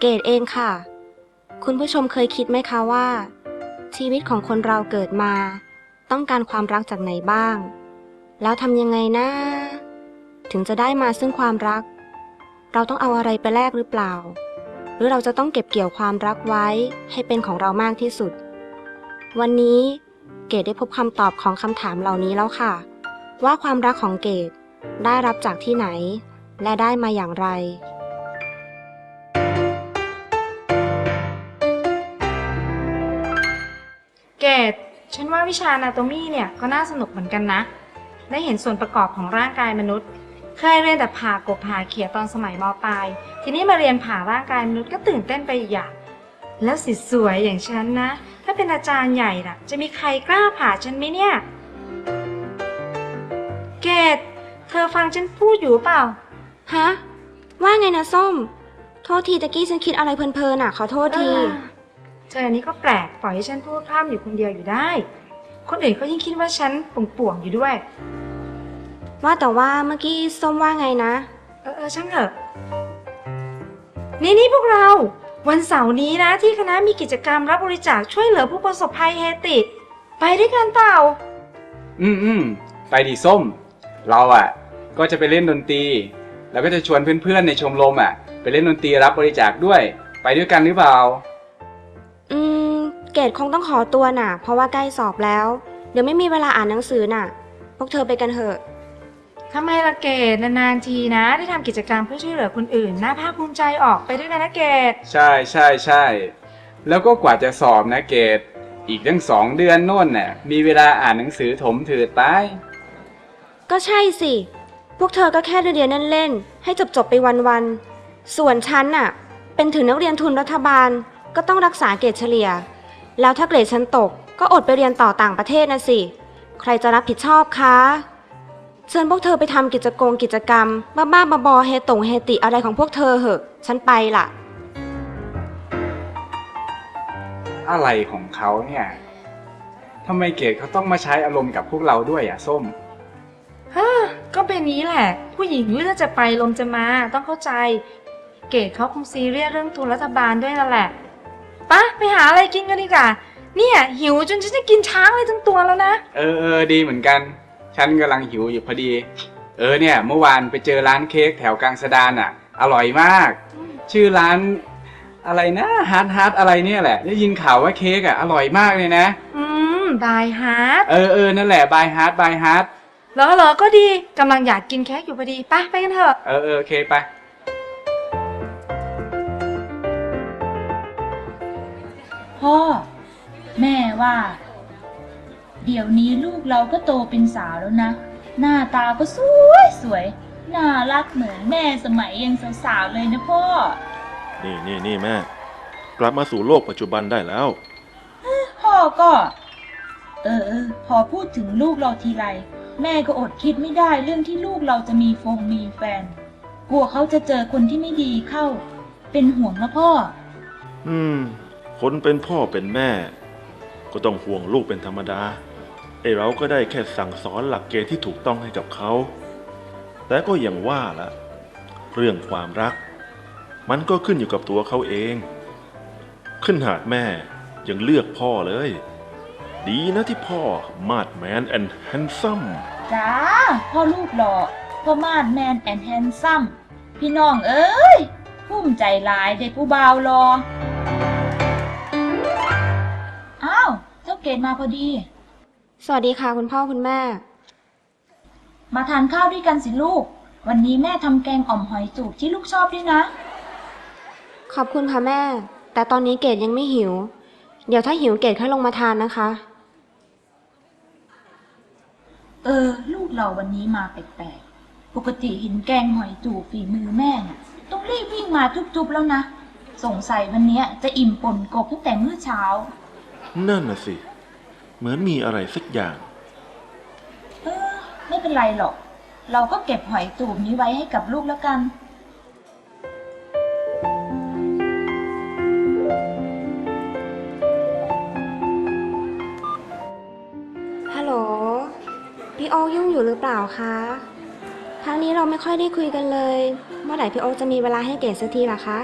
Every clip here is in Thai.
เกดเองค่ะ คุณผู้ชมเคยคิดไหมคะว่า ชีวิตของคนเราเกิดมา ต้องการความรักจากไหนบ้าง แล้วทำยังไงนะ ถึงจะได้มาซึ่งความรัก เราต้องเอาอะไรไปแลกหรือเปล่า หรือเราจะต้องเก็บเกี่ยวความรักไว้ให้เป็นของเรามากที่สุด วันนี้เกดได้พบคำตอบของคำถามเหล่านี้แล้วค่ะ ว่าความรักของเกดได้รับจากที่ไหน และได้มาอย่างไร ฉันว่าวิชา a นาโตมีเนี่ยก็น่าสนุกเหมือนกันนะ ได้เห็นส่วนประกอบของร่างกายมนุษย์ เคยเรียนแต่ผ่ากบผ่าเขียตอนสมัยมปลาย ทีนี้มาเรียนผ่าร่างกายมนุษย์ก็ตื่นเต้นไปอีกอย่าง แล้วสิสวยอย่างฉันนะ ถ้าเป็นอาจารย์ใหญ่น่ะ จะมีใครกล้าผ่าฉันไหมเนี่ย เกดเธอฟังฉันพูดอยู่เปล่า ฮะ ว่าไงนะส้ม โทษทีตะกี้ฉันคิดอะไรเพลินๆอะ ขอโทษที เออ เธออันนี้ก็แปลกปล่อยให้ฉันพูดพร่ำอยู่คนเดียวอยู่ได้ คนอื่นเขายิ่งคิดว่าฉันป่วงๆอยู่ด้วย ว่าแต่ว่าเมื่อกี้ส้มว่าไงนะ เออเออช่างเถอะ นี่นี่พวกเรา วันเสาร์นี้นะที่คณะมีกิจกรรมรับบริจาคช่วยเหลือผู้ประสบภัยเฮติ ไปด้วยกันเปล่า อืมอืมไปดิส้ม เราอะ ก็จะไปเล่นดนตรี แล้วก็จะชวนเพื่อนๆในชมรมอะ ไปเล่นดนตรีรับบริจาคด้วย ไปด้วยกันหรือเปล่าอืม เกดคงต้องขอตัวน่ะ เพราะว่าใกล้สอบแล้ว เดี๋ยวไม่มีเวลาอ่านหนังสือน่ะ พวกเธอไปกันเถอะ ทำไมละเกดนานๆทีนะ ได้ทำกิจกรรมเพื่อช่วยเหลือคนอื่นน่าภาคภูมิใจออกไปด้วยกันนะเกดใช่ใช่ใช่ แล้วก็กว่าจะสอบนะเกดอีกตั้งสองเดือนโน่นน่ะ มีเวลาอ่านหนังสือถมถือตาย ก็ใช่สิ พวกเธอก็แค่เรียนเล่นๆให้จบๆไปวันๆ ส่วนฉันน่ะ เป็นถึงนักเรียนทุนรัฐบาล ก็ต้องรักษาเกรดเฉลี่ย แล้วถ้าเกรดฉันตก ก็อดไปเรียนต่อต่างประเทศนะสิ ใครจะรับผิดชอบคะ เชิญพวกเธอไปทำกิจกรรมกิจกรรม บ้าๆบอๆเฮตงเฮติอะไรของพวกเธอเหอะ ฉันไปละ อะไรของเขาเนี่ยทำไมเกดเขาต้องมาใช้อารมณ์กับพวกเราด้วยอะส้ม ฮ่าก็เป็นนี้แหละ ผู้หญิงเลือดจะไปลมจะมาต้องเข้าใจ เกดเขาคงซีเรียสเรื่องทุนรัฐบาลด้วยนั่นแหละ ปะไปหาอะไรกินกันดีกว่า เนี่ยหิวจนฉันจะกินช้างเลยทั้งตัวแล้วนะ เออเออดีเหมือนกัน ฉันกำลังหิวอยู่พอดี เออเนี่ย เมื่อวานไปเจอร้านเค้กแถวกลางสะดานอะ อร่อยมาก ชื่อร้านอะไรนะฮาร์ดฮาร์ดอะไรเนี่ยแหละ ได้ยินข่าวว่าเค้กอะอร่อยมากเลยนะ อืมบายฮาร์ดเออเออนั่นแหละบายฮาร์ดบายฮาร์ดเหรอเหรอก็ดีกำลังอยากกินเค้กอยู่พอดีไปไปกันเถอะ เออเออโอเคไป พ่อ แม่ว่า เดี๋ยวนี้ลูกเราก็โตเป็นสาวแล้วนะ หน้าตาก็สวยสวย น่ารักเหมือนแม่สมัยยังสาวๆเลยนะพ่อ นี่นี่นี่แม่ กลับมาสู่โลกปัจจุบันได้แล้ว พ่อก็ เออเออพอพูดถึงลูกเราทีไร แม่ก็อดคิดไม่ได้เรื่องที่ลูกเราจะมีฟงมีแฟน กลัวเขาจะเจอคนที่ไม่ดีเข้า เป็นห่วงนะพ่อ อืม คนเป็นพ่อเป็นแม่ ก็ต้องห่วงลูกเป็นธรรมดาไอเราก็ได้แค่สั่งสอนหลักเกณฑ์ที่ถูกต้องให้กับเขา แต่ก็อย่างว่าละเรื่องความรัก มันก็ขึ้นอยู่กับตัวเขาเอง ขึ้นหาดแม่ยังเลือกพ่อเลย ดีนะที่พ่อมาดแมนแอนด์แฮนซัมจ้าพ่อลูกหล่อพ่อมาดแมนแอนแฮนซัมพี่น้องเอ้ยภูมิใจหลายได้ผู้บ่าวรอ กดมาพอดี สวัสดีค่ะคุณพ่อคุณแม่ มาทานข้าวด้วยกันสิลูก วันนี้แม่ทำแกงอ่อมหอยจูบที่ลูกชอบด้วยนะ ขอบคุณค่ะแม่ แต่ตอนนี้เกดยังไม่หิว เดี๋ยวถ้าหิวเกดค่อยลงมาทานนะคะ เออ ลูกเราวันนี้มาแปลกๆ ปกติเห็นแกงหอยจูบฝีมือแม่น่ะต้องรีบวิ่งมาทุบๆแล้วนะ สงสัยวันเนี้ยจะอิ่มป่นกบตั้งแต่มื้อเช้า นั่นน่ะสิ เหมือนมีอะไรสักอย่าง เออไม่เป็นไรหรอก เราก็เก็บหอยจูบนี้ไว้ให้กับลูกแล้วกัน ฮัลโหล พี่โอคยุ่งอยู่หรือเปล่าคะ ครั้งนี้เราไม่ค่อยได้คุยกันเลย เมื่อไหร่พี่โอคจะมีเวลาให้เกดสักทีล่ะคะ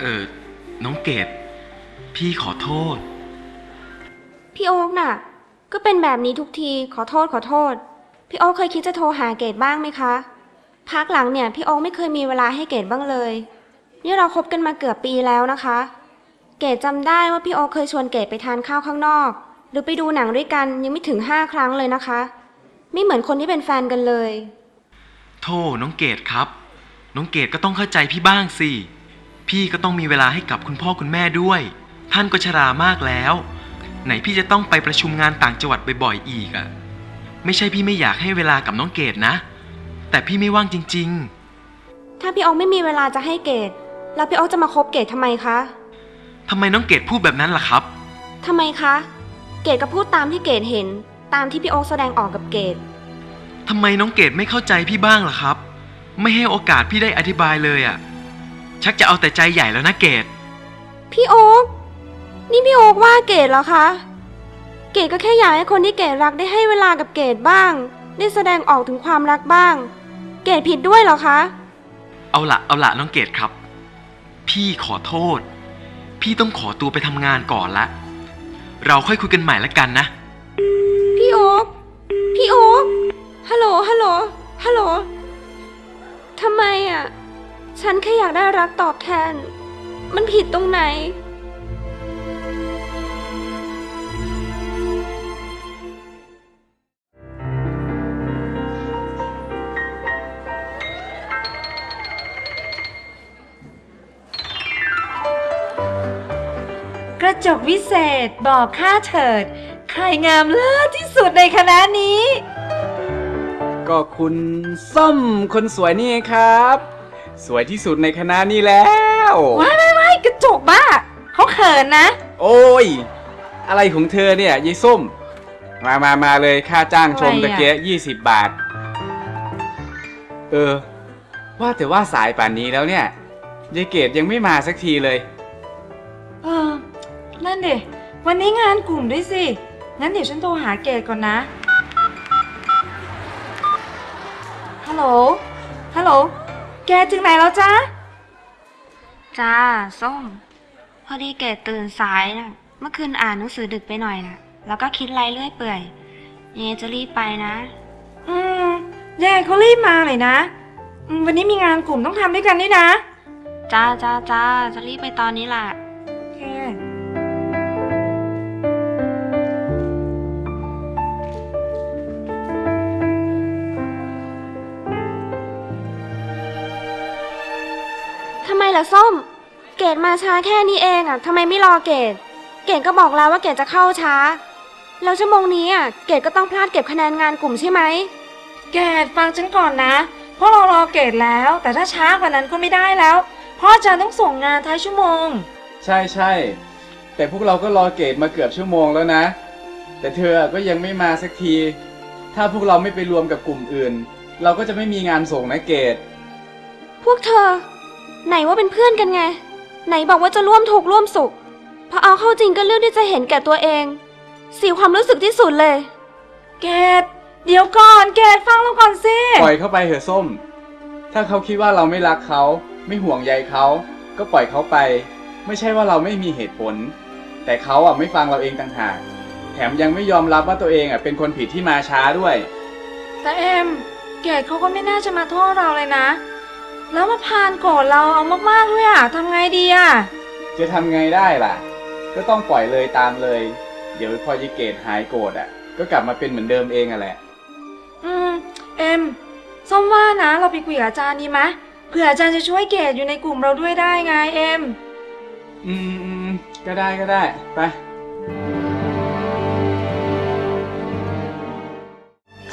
เออ น้องเกดพี่ขอโทษ พี่โอ๊กน่ะ ก็เป็นแบบนี้ทุกทีขอโทษขอโทษ พี่โอ๊กเคยคิดจะโทรหาเกดบ้างไหมคะ พักหลังเนี่ยพี่โอ๊กไม่เคยมีเวลาให้เกดบ้างเลย นี่เราคบกันมาเกือบปีแล้วนะคะ เกดจำได้ว่าพี่โอ๊กเคยชวนเกดไปทานข้าวข้างนอก หรือไปดูหนังด้วยกันยังไม่ถึงห้าครั้งเลยนะคะ ไม่เหมือนคนที่เป็นแฟนกันเลยโทษน้องเกดครับ น้องเกดก็ต้องเข้าใจพี่บ้างสิ พี่ก็ต้องมีเวลาให้กับคุณพ่อคุณแม่ด้วย ท่านก็ชรามากแล้ว ไหนพี่จะต้องไปประชุมงานต่างจังหวัดบ่อยๆอีกอะไม่ใช่พี่ไม่อยากให้เวลากับน้องเกดนะ แต่พี่ไม่ว่างจริง ถ้าพี่โอ๊กไม่มีเวลาจะให้เกดแล้วพี่โอ๊กจะมาคบเกดทำไมคะๆทำไมน้องเกดพูดแบบนั้นล่ะครับ ทำไมคะ เกดก็พูดตามที่เกดเห็น ตามที่พี่โอ๊กแสดงออกกับเกดทำไมน้องเกดไม่เข้าใจพี่บ้างล่ะครับ ไม่ให้โอกาสพี่ได้อธิบายเลยอะชักจะเอาแต่ใจใหญ่แล้วนะเกดพี่โอ๊ก นี่พี่โอ๊กว่าเกดเหรอคะ เกดก็แค่อยากให้คนที่เกดรักได้ให้เวลากับเกดบ้าง ได้แสดงออกถึงความรักบ้าง เกดผิดด้วยเหรอคะ เอาละเอาละน้องเกดครับ พี่ขอโทษ พี่ต้องขอตัวไปทำงานก่อนละ เราค่อยคุยกันใหม่ละกันนะ พี่โอ๊กพี่โอ๊กฮัลโหล ฮัลโหล ฮัลโหล ทำไมอะ ฉันแค่อยากได้รักตอบแทน มันผิดตรงไหน กระจกวิเศษบอกข้าเถิด ใครงามเลิศที่สุดในคณะนี้ ก็คุณส้มคนสวยนี่ไงครับ สวยที่สุดในคณะนี้แล้ว ว้ายว้ายว้ายกระจกบ้าเขาเขินนะ โอ้ย อะไรของเธอเนี่ยยายส้ม มามามาเลยค่าจ้างชมอะไรตะอะ เกียยี่สิบบาท เออ ว่าแต่ว่าสายป่านนี้แล้วเนี่ยยายเกดยังไม่มาสักทีเลยเออ นั่นเดวันนี้งานกลุ่มด้วยสิ งั้นเดี๋ยวฉันโทรหาเกดก่อนนะ ฮัลโหล ฮัลโหล แกถึงไหนแล้วจ๊ะ จ้า ส้ม พอดีเกดตื่นสายนะเมื่อคืนอ่านหนังสือดึกไปหน่อยนะแล้วก็คิดไรเรื่อยเปื่อยยังไงจะรีบไปนะ อืมยายเขารีบมาเลยนะอืมวันนี้มีงานกลุ่มต้องทำด้วยกันด้วยนะ จ้าจ้าจ้าจะรีบไปตอนนี้แหละ ส้ม เกดมาช้าแค่นี้เองอะทำไมไม่รอเกดเกดก็บอกแล้วว่าเกดจะเข้าช้า แล้วชั่วโมงนี้อะเกดก็ต้องพลาดเก็บคะแนนงานกลุ่มใช่ไหมเกดฟังฉันก่อนนะ เพราะเรารอเกดแล้ว แต่ถ้าช้ากว่านั้นก็ไม่ได้แล้ว เพราะอาจารย์ต้องส่งงานท้ายชั่วโมง ใช่ใช่ แต่พวกเราก็รอเกดมาเกือบชั่วโมงแล้วนะ แต่เธอก็ยังไม่มาสักที ถ้าพวกเราไม่ไปรวมกับกลุ่มอื่น เราก็จะไม่มีงานส่งนะเกดพวกเธอ ไหนว่าเป็นเพื่อนกันไง ไหนบอกว่าจะร่วมทุกข์ร่วมสุขพอเอาเข้าจริงก็เลือกที่จะเห็นแก่ตัวเองเสียความรู้สึกที่สุดเลย เกดเดี๋ยวก่อน เกดฟังเราก่อนสิปล่อยเข้าไปเถอะส้ม ถ้าเขาคิดว่าเราไม่รักเขา ไม่ห่วงใยเขา ก็ปล่อยเขาไป ไม่ใช่ว่าเราไม่มีเหตุผล แต่เขาอะไม่ฟังเราเองต่างหาก แถมยังไม่ยอมรับว่าตัวเองอะเป็นคนผิดที่มาช้าด้วย แต่เอ็มเกดเขาก็ไม่น่าจะมาโทษเราเลยนะ แล้วมาพานโกรธเราเอามากๆด้วยอะทำไงดีอะ จะทำไงได้ล่ะ ก็ต้องปล่อยเลยตามเลย เดี๋ยวพอยิเกตหายโกรธอะ ก็กลับมาเป็นเหมือนเดิมเองอะแหละ อืม เอ็มส้มว่านะ เราไปคุยกับอาจารย์ดีไหมเผื่ออาจารย์จะช่วยเกดอยู่ในกลุ่มเราด้วยได้ไงเอ็ม อืมอืมก็ได้ก็ได้ไป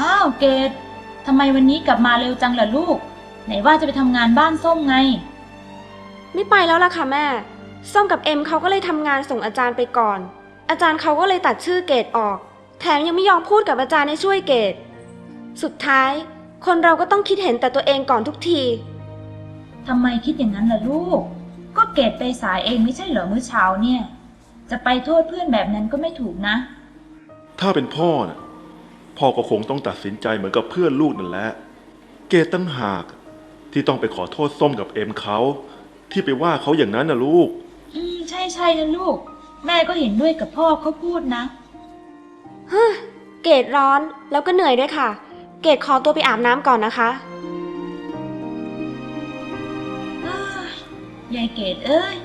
อ้าวเกดทำไมวันนี้กลับมาเร็วจังล่ะลูก ไหนว่าจะไปทำงานบ้านส้มไง ไม่ไปแล้วล่ะค่ะแม่ ส้มกับเอ็มเขาก็เลยทำงานส่งอาจารย์ไปก่อน อาจารย์เขาก็เลยตัดชื่อเกดออก แถมยังไม่ยอมพูดกับอาจารย์ให้ช่วยเกดสุดท้าย คนเราก็ต้องคิดเห็นแต่ตัวเองก่อนทุกที ทำไมคิดอย่างนั้นล่ะลูก ก็เกดไปสายเองไม่ใช่เหรอมื้อเช้าเนี่ย จะไปโทษเพื่อนแบบนั้นก็ไม่ถูกนะ ถ้าเป็นพ่อน่ะ พ่อก็คงต้องตัดสินใจเหมือนกับเพื่อนลูกนั่นแหละ เกดตั้งหาก ที่ต้องไปขอโทษส้มกับเอ็มเขาที่ไปว่าเขาอย่างนั้นนะลูก อืมใช่ใช่นะลูก แม่ก็เห็นด้วยกับพ่อเขาพูดนะเกดร้อนแล้วก็เหนื่อยด้วยค่ะ เกดขอตัวไปอาบน้ำก่อนนะคะอ้ายยายเกดเอ้ย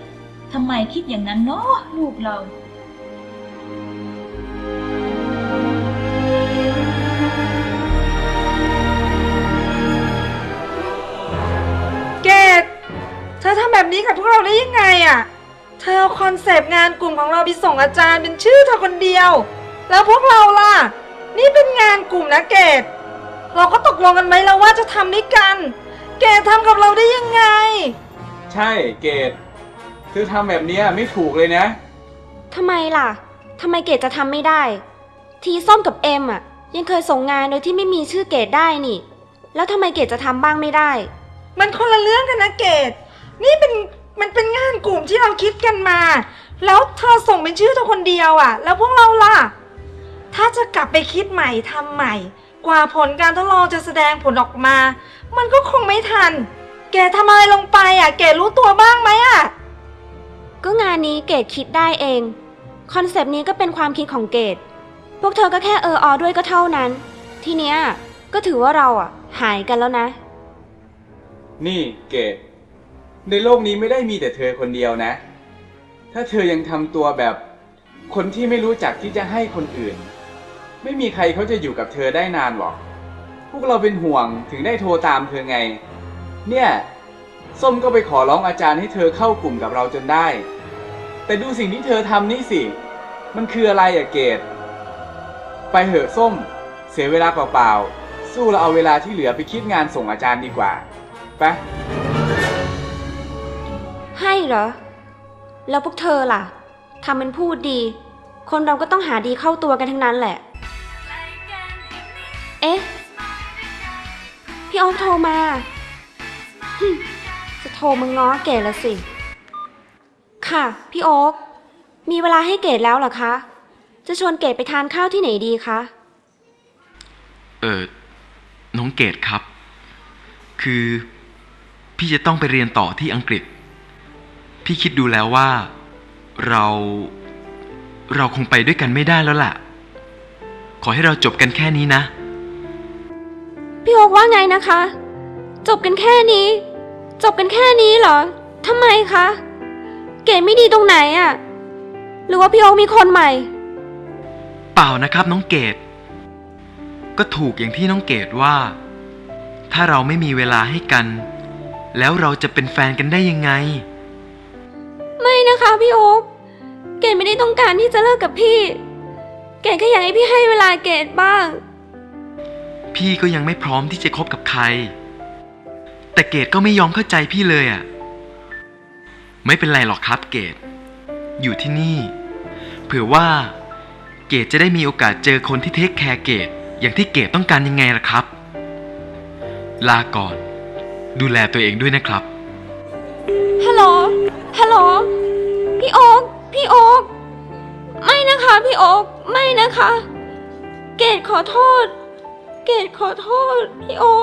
ทำไมคิดอย่างนั้นเนาะลูกเรา ทำแบบนี้กับพวกเราได้ยังไงอะเธอเอาคอนเซปต์งานกลุ่มของเราไปส่งอาจารย์เป็นชื่อเธอคนเดียว แล้วพวกเราล่ะ นี่เป็นงานกลุ่มนะเกดเราก็ตกลงกันไหมแล้วว่าจะทำด้วยกัน เกดทำกับเราได้ยังไง ใช่เกดเธอทำแบบเนี้ยไม่ถูกเลยนะ ทำไมล่ะ ทำไมเกดจะทำไม่ได้ ทีส้มกับเอ็มอะ ยังเคยส่งงานโดยที่ไม่มีชื่อเกดได้นี่ แล้วทำไมเกดจะทำบ้างไม่ได้ มันคนละเรื่องกันนะเกด นี่เป็นมันเป็นงานกลุ่มที่เราคิดกันมา แล้วเธอส่งเป็นชื่อเธอคนเดียวอะ่ะ แล้วพวกเราล่ะ ถ้าจะกลับไปคิดใหม่ทำใหม่ กว่าผลการทดลองจะแสดงผลออกมา มันก็คงไม่ทัน แกทำอะไรลงไปอะ่ะ แกรู้ตัวบ้างไหมอะ ก็งานนี้เกดคิดได้เอง คอนเซปต์นี้ก็เป็นความคิดของเกดพวกเธอก็แค่เอออด้วยก็เท่านั้น ทีเนี้ยก็ถือว่าเราอะหายกันแล้วนะ นี่เกด ในโลกนี้ไม่ได้มีแต่เธอคนเดียวนะ ถ้าเธอยังทำตัวแบบ คนที่ไม่รู้จักที่จะให้คนอื่น ไม่มีใครเขาจะอยู่กับเธอได้นานหรอก พวกเราเป็นห่วงถึงได้โทรตามเธอไง เนี่ย ส้มก็ไปขอร้องอาจารย์ให้เธอเข้ากลุ่มกับเราจนได้ แต่ดูสิ่งที่เธอทำนี่สิ มันคืออะไรอะเกดไปเหอะส้ม เสียเวลาเปล่าๆ สู้เราเอาเวลาที่เหลือไปคิดงานส่งอาจารย์ดีกว่า ไป ให้เหรอ แล้วพวกเธอล่ะทำเป็นพูดดี คนเราก็ต้องหาดีเข้าตัวกันทั้งนั้นแหละ เอ๊ะ พี่ออฟโทรมา จะโทรมาง้อเกดละสิ ค่ะ พี่โอ๊คมีเวลาให้เกดแล้วเหรอคะ จะชวนเกดไปทานข้าวที่ไหนดีคะ เออน้องเกดครับ คือ พี่จะต้องไปเรียนต่อที่อังกฤษ พี่คิดดูแล้วว่า เราเราคงไปด้วยกันไม่ได้แล้วล่ะ ขอให้เราจบกันแค่นี้นะ พี่โอ๊คว่าไงนะคะ จบกันแค่นี้ จบกันแค่นี้เหรอทำไมคะ เกดไม่ดีตรงไหนอะหรือว่าพี่โอ๊คมีคนใหม่ เปล่านะครับน้องเกดก็ถูกอย่างที่น้องเกดว่า ถ้าเราไม่มีเวลาให้กัน แล้วเราจะเป็นแฟนกันได้ยังไงไม่ นะคะพี่โอ๊คเกดไม่ได้ต้องการที่จะเลิกกับพี่ เกดแค่อยากให้พี่ให้เวลาเกดบ้าง พี่ก็ยังไม่พร้อมที่จะคบกับใคร แต่เกดก็ไม่ยอมเข้าใจพี่เลยอะ ไม่เป็นไรหรอกครับเกดอยู่ที่นี่ เผื่อว่า เกดจะได้มีโอกาสเจอคนที่เทคแคร์เกดอย่างที่เกดต้องการยังไงล่ะครับ ลาก่อน ดูแลตัวเองด้วยนะครับ ฮัลโหล ฮัลโหล โอ๊ไม่นะคะ เกดขอโทษ เกดขอโทษ พี่โอ๊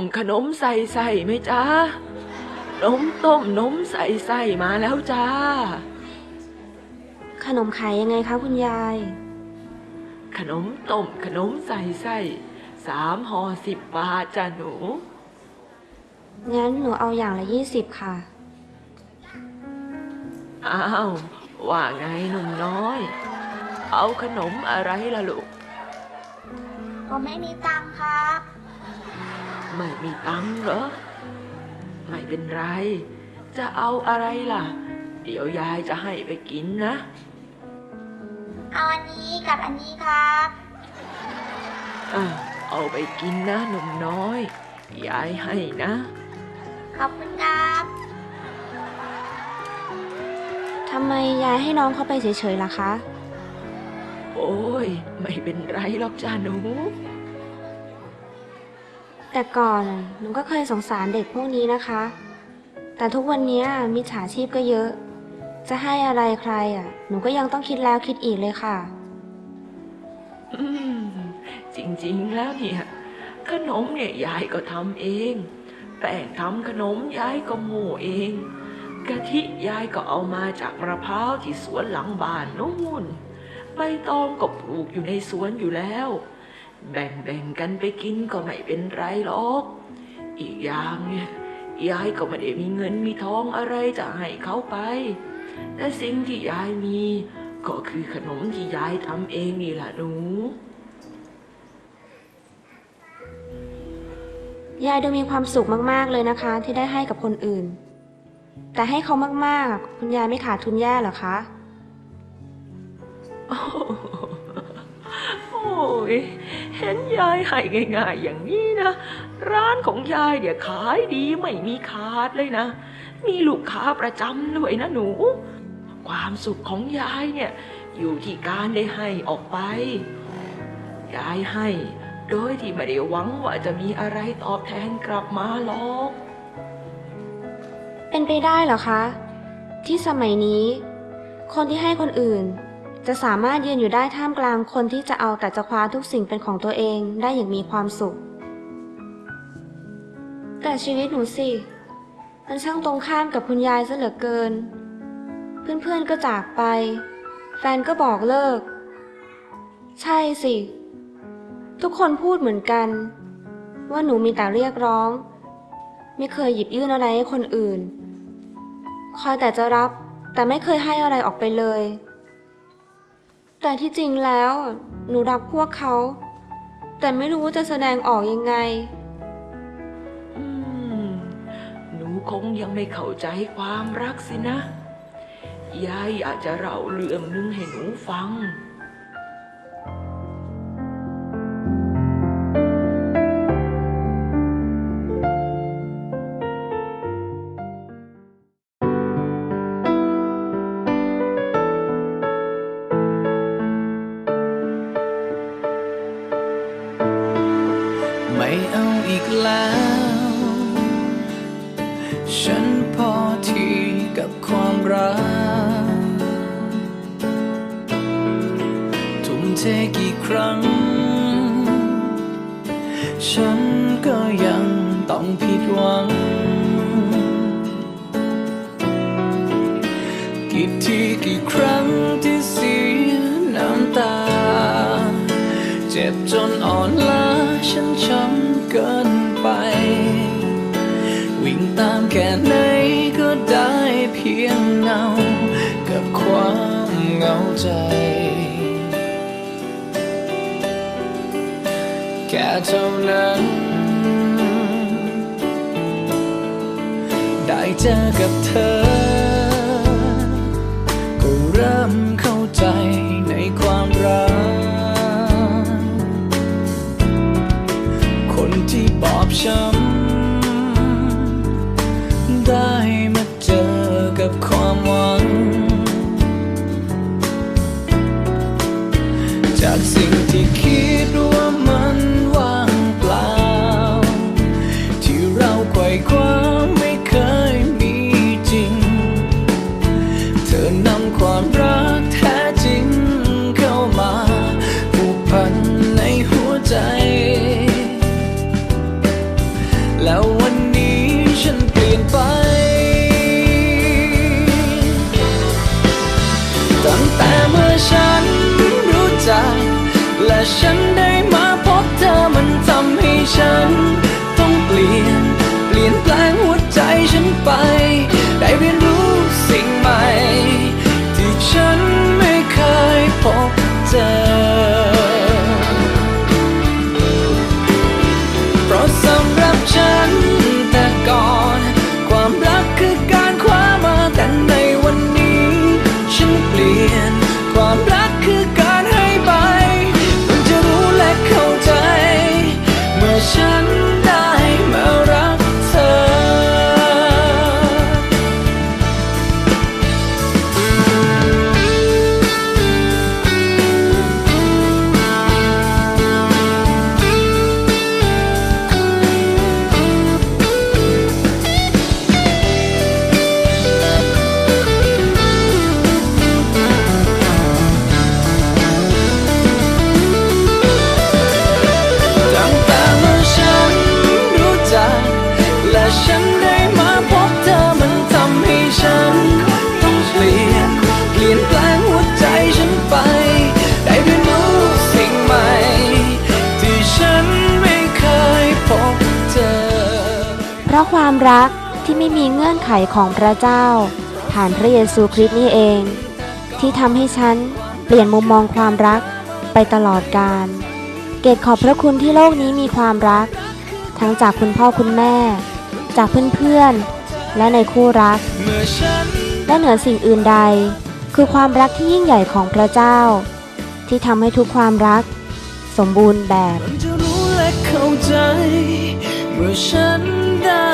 มต้มขนมใส่ใส่ไหมจ้านมต้มนมใส่ใส่มาแล้วจ้า ขนมขายยังไงคะคุณยาย ขนมต้มขนมใส่ใส่สามห่อสิบบาทจ้าหนู งั้นหนูเอาอย่างละยี่สิบค่ะ อ้าว ว่าไงหนุ่มน้อย เอาขนมอะไรล่ะลูก ผมไม่มีตังค์ครับ ไม่มีตังค์เหรอ ไม่เป็นไร จะเอาอะไรล่ะ เดี๋ยวยายจะให้ไปกินนะ เอาอันนี้กับอันนี้ครับอะเอาไปกินนะหนุ่มน้อย ยายให้นะ ขอบคุณครับทำไมยายให้น้องเข้าไปเฉยๆล่ะคะ โอ้ย ไม่เป็นไรหรอกจ้าหนู แต่ก่อนหนูก็เคยสงสารเด็กพวกนี้นะคะ แต่ทุกวันนี้มิจฉาชีพก็เยอะ จะให้อะไรใครอะ หนูก็ยังต้องคิดแล้วคิดอีกเลยค่ะ อืม จริงๆแล้วเนี่ยขนมเนี่ยยายก็ทำเอง แป้งทำขนมยายก็โม่เองกะทิยายก็เอามาจากมะพร้าวที่สวนหลังบ้านนู่นใบตองก็ปลูกอยู่ในสวนอยู่แล้ว แบ่งๆกันไปกินก็ไม่เป็นไรหรอก อีกอย่างเนี่ยยายก็ไม่ได้มีเงินมีทองอะไรจะให้เขาไป แต่สิ่งที่ยายมี ก็คือขนมที่ยายทำเองนี่แหละหนู ยายดูมีความสุขมากๆเลยนะคะ ที่ได้ให้กับคนอื่น แต่ให้เขามากๆ คุณยายไม่ขาดทุนแย่เหรอคะ โอ้ ยเห็นยายให้ง่ายๆอย่างนี้นะ ร้านของยายเดี๋ยขายดีไม่มีขาดเลยนะ มีลูกค้าประจำด้วยนะหนู ความสุขของยายเนี่ย อยู่ที่การได้ให้ออกไป ยายให้ โดยที่ไม่ได้หวังว่าจะมีอะไรตอบแทนกลับมาหรอกเป็นไปได้เหรอคะ ที่สมัยนี้ คนที่ให้คนอื่น จะสามารถยืนอยู่ได้ท่ามกลางคนที่จะเอาแต่จะคว้าทุกสิ่งเป็นของตัวเองได้อย่างมีความสุข แต่ชีวิตหนูสิ มันช่างตรงข้ามกับคุณยายซะเหลือเกิน เพื่อนๆก็จากไป แฟนก็บอกเลิก ใช่สิ ทุกคนพูดเหมือนกัน ว่าหนูมีแต่เรียกร้อง ไม่เคยหยิบยื่นอะไรให้คนอื่น คอยแต่จะรับแต่ไม่เคยให้อะไรออกไปเลย แต่ที่จริงแล้ว หนูรักพวกเขา แต่ไม่รู้ว่าจะแสดงออกยังไง อืม หนูคงยังไม่เข้าใจความรักสินะ ยายอยากจะเล่าเรื่องหนึงให้หนูฟัง กี่ทีกี่ครั้งที่เสียน้ำตา เจ็บจนอ่อนล้าฉันช้ำเกินไป วิ่งตามแค่ไหนก็ได้เพียงเงา กับความเหงาใจ แค่เท่านั้น ได้เจอกับเธอ ที่ และฉันได้มาพบเธอมันทำให้ฉัน ต้องเปลี่ยน เปลี่ยนแปลงหัวใจฉันไป ได้เรียนรู้ ที่ไม่มีเงื่อนไขของพระเจ้า ผ่านพระเยซูคริสต์นี่เอง ที่ทำให้ฉันเปลี่ยนมุมมองความรักไปตลอดกาลเกตขอบพระคุณที่โลกนี้มีความรัก ทั้งจากคุณพ่อคุณแม่ จากเพื่อนๆ และในคู่รัก และเหนือสิ่งอื่นใด คือความรักที่ยิ่งใหญ่ของพระเจ้า ที่ทำให้ทุกความรัก สมบูรณ์แบบเมื่อฉันได้